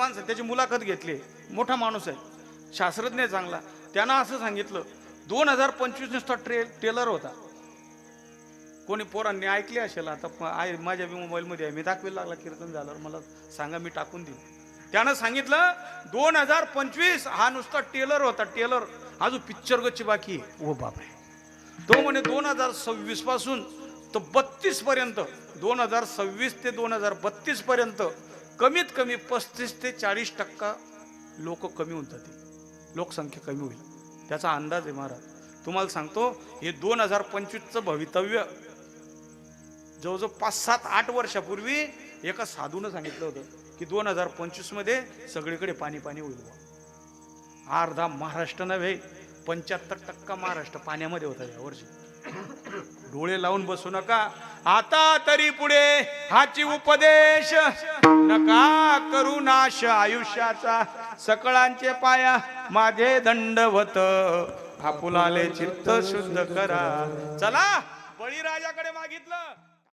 माणसं त्याची मुलाखत घेतली. मोठा माणूस आहे. शास्त्रज्ञ चांगला. त्यानं असं सांगितलं दोन हजार पंचवीस नुसता ट्रे टेलर होता. कोणी पोरांनी ऐकले असेल आता आहे माझ्या मोबाईलमध्ये आहे. मी दाखवायला लागला कीर्तन झाल्यावर मला सांगा मी टाकून देईन. त्यानं सांगितलं दोन हजार पंचवीस हा नुसता टेलर होता. टेलर अजून पिक्चर गच्ची बाकी आहे. ओ बापरे. तो म्हणे दोन हजार सव्वीसपासून तर बत्तीस पर्यंत दोन हजार सव्वीस ते दोन हजार बत्तीस पर्यंत कमीत कमी पस्तीस ते चाळीस टक्का लोक कमी होऊन जातील. लोकसंख्या कमी होईल. त्याचा अंदाज आहे महाराज. तुम्हाला सांगतो हे दोन हजार पंचवीसचं भवितव्य जवळजवळ पाच सात आठ वर्षापूर्वी एका साधूनं सांगितलं होतं की दोन हजार पंचवीसमध्ये सगळीकडे पाणी पाणी होईल अर्धा महाराष्ट्र नव्हे पंच्याहत्तर टक्का महाराष्ट्र पाण्यामध्ये होता यावर्षी डोळे लावून बसू नका. आता तरी पुढे हाची उपदेश. नका करू नाश आयुष्याचा. सकळांचे पाया माझे दंडवत. आपुलाले चित्त शुद्ध करा. चला बळीराजाकडे मागितलं.